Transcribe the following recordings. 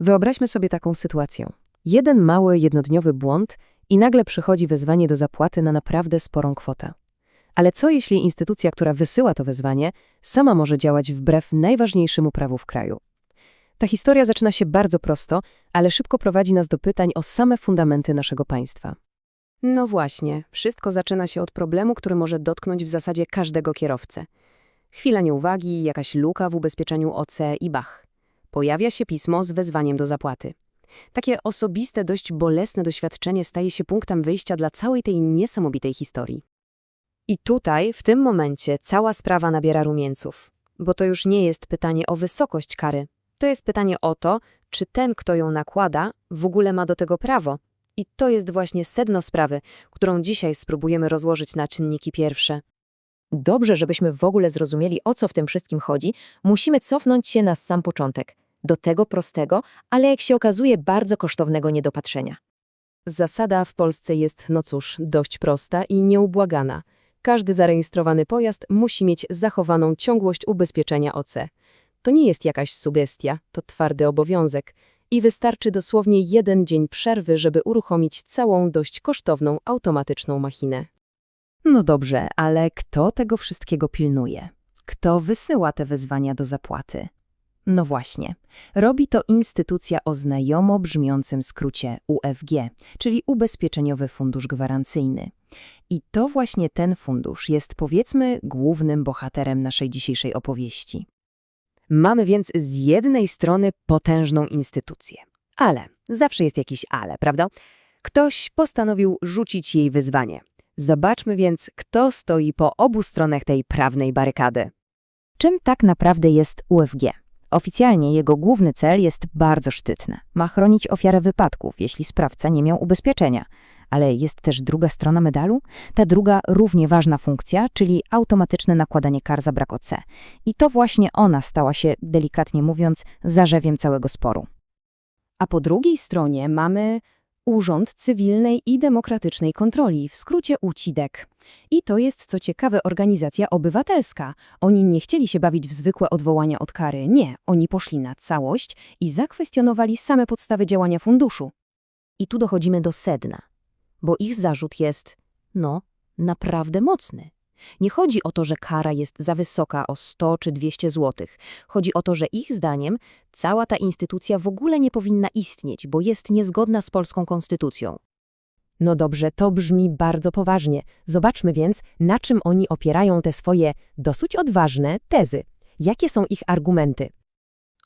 Wyobraźmy sobie taką sytuację. Jeden mały, jednodniowy błąd i nagle przychodzi wezwanie do zapłaty na naprawdę sporą kwotę. Ale co jeśli instytucja, która wysyła to wezwanie, sama może działać wbrew najważniejszemu prawu w kraju? Ta historia zaczyna się bardzo prosto, ale szybko prowadzi nas do pytań o same fundamenty naszego państwa. No właśnie, wszystko zaczyna się od problemu, który może dotknąć w zasadzie każdego kierowcę. Chwila nieuwagi, jakaś luka w ubezpieczeniu OC i bach. Pojawia się pismo z wezwaniem do zapłaty. Takie osobiste, dość bolesne doświadczenie staje się punktem wyjścia dla całej tej niesamowitej historii. I tutaj, w tym momencie, cała sprawa nabiera rumieńców. Bo to już nie jest pytanie o wysokość kary. To jest pytanie o to, czy ten, kto ją nakłada, w ogóle ma do tego prawo. I to jest właśnie sedno sprawy, którą dzisiaj spróbujemy rozłożyć na czynniki pierwsze. Dobrze, żebyśmy w ogóle zrozumieli, o co w tym wszystkim chodzi, musimy cofnąć się na sam początek, do tego prostego, ale jak się okazuje, bardzo kosztownego niedopatrzenia. Zasada w Polsce jest, no cóż, dość prosta i nieubłagana. Każdy zarejestrowany pojazd musi mieć zachowaną ciągłość ubezpieczenia OC. To nie jest jakaś sugestia, to twardy obowiązek i wystarczy dosłownie jeden dzień przerwy, żeby uruchomić całą dość kosztowną automatyczną machinę. No dobrze, ale kto tego wszystkiego pilnuje? Kto wysyła te wezwania do zapłaty? No właśnie, robi to instytucja o znajomo brzmiącym skrócie UFG, czyli Ubezpieczeniowy Fundusz Gwarancyjny. I to właśnie ten fundusz jest, powiedzmy, głównym bohaterem naszej dzisiejszej opowieści. Mamy więc z jednej strony potężną instytucję. Ale, zawsze jest jakiś ale, prawda? Ktoś postanowił rzucić jej wyzwanie. Zobaczmy więc, kto stoi po obu stronach tej prawnej barykady. Czym tak naprawdę jest UFG? Oficjalnie jego główny cel jest bardzo szczytny. Ma chronić ofiarę wypadków, jeśli sprawca nie miał ubezpieczenia. Ale jest też druga strona medalu? Ta druga, równie ważna funkcja, czyli automatyczne nakładanie kar za brak OC. I to właśnie ona stała się, delikatnie mówiąc, zarzewiem całego sporu. A po drugiej stronie mamy Urząd Cywilnej i Demokratycznej Kontroli, w skrócie UCIDEK. I to jest, co ciekawe, organizacja obywatelska. Oni nie chcieli się bawić w zwykłe odwołania od kary. Nie, oni poszli na całość i zakwestionowali same podstawy działania funduszu. I tu dochodzimy do sedna, bo ich zarzut jest, no, naprawdę mocny. Nie chodzi o to, że kara jest za wysoka o 100 czy 200 zł. Chodzi o to, że ich zdaniem cała ta instytucja w ogóle nie powinna istnieć, bo jest niezgodna z polską konstytucją. No dobrze, to brzmi bardzo poważnie. Zobaczmy więc, na czym oni opierają te swoje dosyć odważne tezy. Jakie są ich argumenty?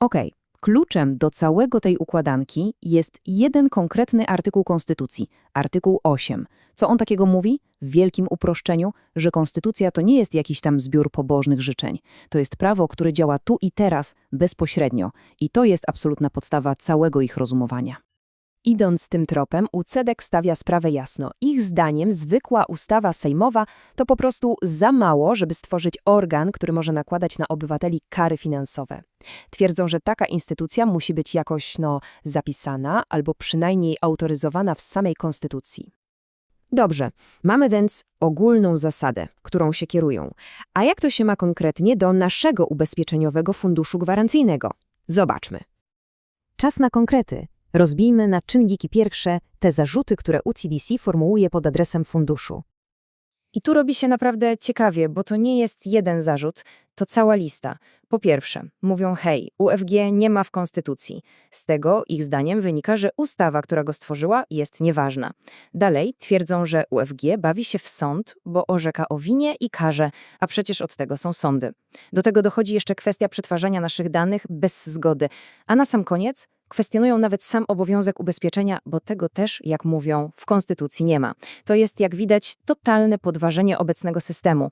Okej, kluczem do całego tej układanki jest jeden konkretny artykuł Konstytucji, artykuł 8. Co on takiego mówi? W wielkim uproszczeniu, że konstytucja to nie jest jakiś tam zbiór pobożnych życzeń. To jest prawo, które działa tu i teraz, bezpośrednio. I to jest absolutna podstawa całego ich rozumowania. Idąc tym tropem, UCEDEK stawia sprawę jasno. Ich zdaniem zwykła ustawa sejmowa to po prostu za mało, żeby stworzyć organ, który może nakładać na obywateli kary finansowe. Twierdzą, że taka instytucja musi być jakoś no, zapisana albo przynajmniej autoryzowana w samej konstytucji. Dobrze, mamy więc ogólną zasadę, którą się kierują. A jak to się ma konkretnie do naszego ubezpieczeniowego funduszu gwarancyjnego? Zobaczmy. Czas na konkrety. Rozbijmy na czynniki pierwsze te zarzuty, które UCDC formułuje pod adresem funduszu. I tu robi się naprawdę ciekawie, bo to nie jest jeden zarzut, to cała lista. Po pierwsze, mówią hej, UFG nie ma w konstytucji. Z tego, ich zdaniem, wynika, że ustawa, która go stworzyła, jest nieważna. Dalej twierdzą, że UFG bawi się w sąd, bo orzeka o winie i karze, a przecież od tego są sądy. Do tego dochodzi jeszcze kwestia przetwarzania naszych danych bez zgody. A na sam koniec kwestionują nawet sam obowiązek ubezpieczenia, bo tego też, jak mówią, w konstytucji nie ma. To jest, jak widać, totalne podważenie obecnego systemu.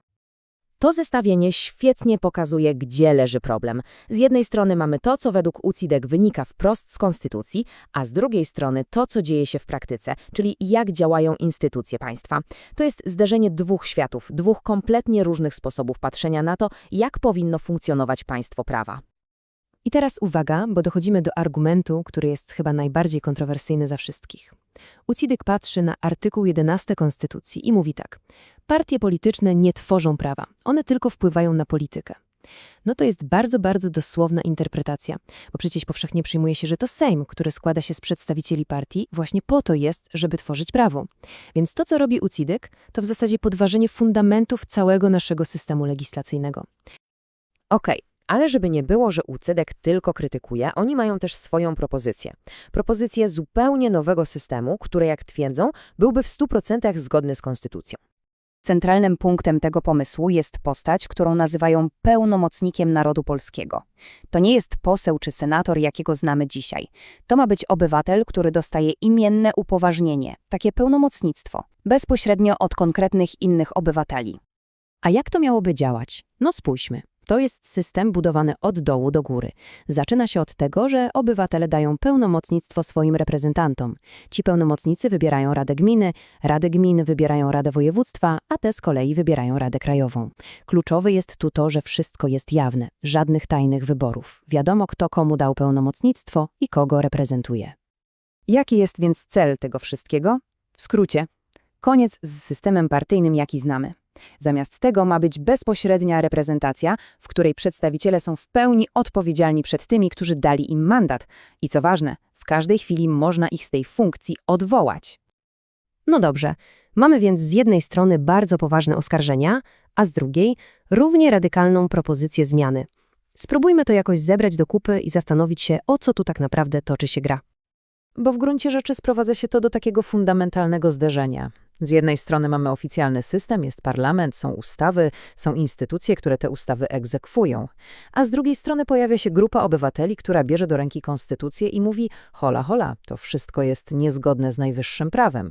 To zestawienie świetnie pokazuje, gdzie leży problem. Z jednej strony mamy to, co według UCIDEK wynika wprost z konstytucji, a z drugiej strony to, co dzieje się w praktyce, czyli jak działają instytucje państwa. To jest zderzenie dwóch światów, dwóch kompletnie różnych sposobów patrzenia na to, jak powinno funkcjonować państwo prawa. I teraz uwaga, bo dochodzimy do argumentu, który jest chyba najbardziej kontrowersyjny za wszystkich. Ucidyk patrzy na artykuł 11 Konstytucji i mówi tak. Partie polityczne nie tworzą prawa, one tylko wpływają na politykę. No to jest bardzo, bardzo dosłowna interpretacja, bo przecież powszechnie przyjmuje się, że to Sejm, który składa się z przedstawicieli partii, właśnie po to jest, żeby tworzyć prawo. Więc to, co robi UCIDEK, to w zasadzie podważenie fundamentów całego naszego systemu legislacyjnego. Okej, ale żeby nie było, że UCIDEK tylko krytykuje, oni mają też swoją propozycję. Propozycję zupełnie nowego systemu, który, jak twierdzą, byłby w 100% zgodny z konstytucją. Centralnym punktem tego pomysłu jest postać, którą nazywają pełnomocnikiem narodu polskiego. To nie jest poseł czy senator, jakiego znamy dzisiaj. To ma być obywatel, który dostaje imienne upoważnienie, takie pełnomocnictwo, bezpośrednio od konkretnych innych obywateli. A jak to miałoby działać? No spójrzmy. To jest system budowany od dołu do góry. Zaczyna się od tego, że obywatele dają pełnomocnictwo swoim reprezentantom. Ci pełnomocnicy wybierają Radę Gminy, Rady Gmin wybierają Radę Województwa, a te z kolei wybierają Radę Krajową. Kluczowe jest tu to, że wszystko jest jawne, żadnych tajnych wyborów. Wiadomo, kto komu dał pełnomocnictwo i kogo reprezentuje. Jaki jest więc cel tego wszystkiego? W skrócie, koniec z systemem partyjnym, jaki znamy. Zamiast tego ma być bezpośrednia reprezentacja, w której przedstawiciele są w pełni odpowiedzialni przed tymi, którzy dali im mandat. I co ważne, w każdej chwili można ich z tej funkcji odwołać. No dobrze, mamy więc z jednej strony bardzo poważne oskarżenia, a z drugiej równie radykalną propozycję zmiany. Spróbujmy to jakoś zebrać do kupy i zastanowić się, o co tu tak naprawdę toczy się gra. Bo w gruncie rzeczy sprowadza się to do takiego fundamentalnego zderzenia. Z jednej strony mamy oficjalny system, jest parlament, są ustawy, są instytucje, które te ustawy egzekwują. A z drugiej strony pojawia się grupa obywateli, która bierze do ręki konstytucję i mówi hola, hola, to wszystko jest niezgodne z najwyższym prawem.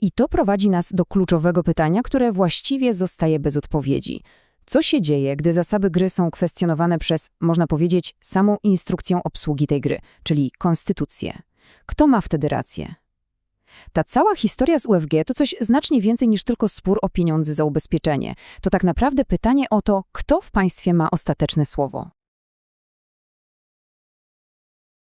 I to prowadzi nas do kluczowego pytania, które właściwie zostaje bez odpowiedzi. Co się dzieje, gdy zasady gry są kwestionowane przez, można powiedzieć, samą instrukcję obsługi tej gry, czyli konstytucję? Kto ma wtedy rację? Ta cała historia z UFG to coś znacznie więcej niż tylko spór o pieniądze za ubezpieczenie. To tak naprawdę pytanie o to, kto w państwie ma ostateczne słowo.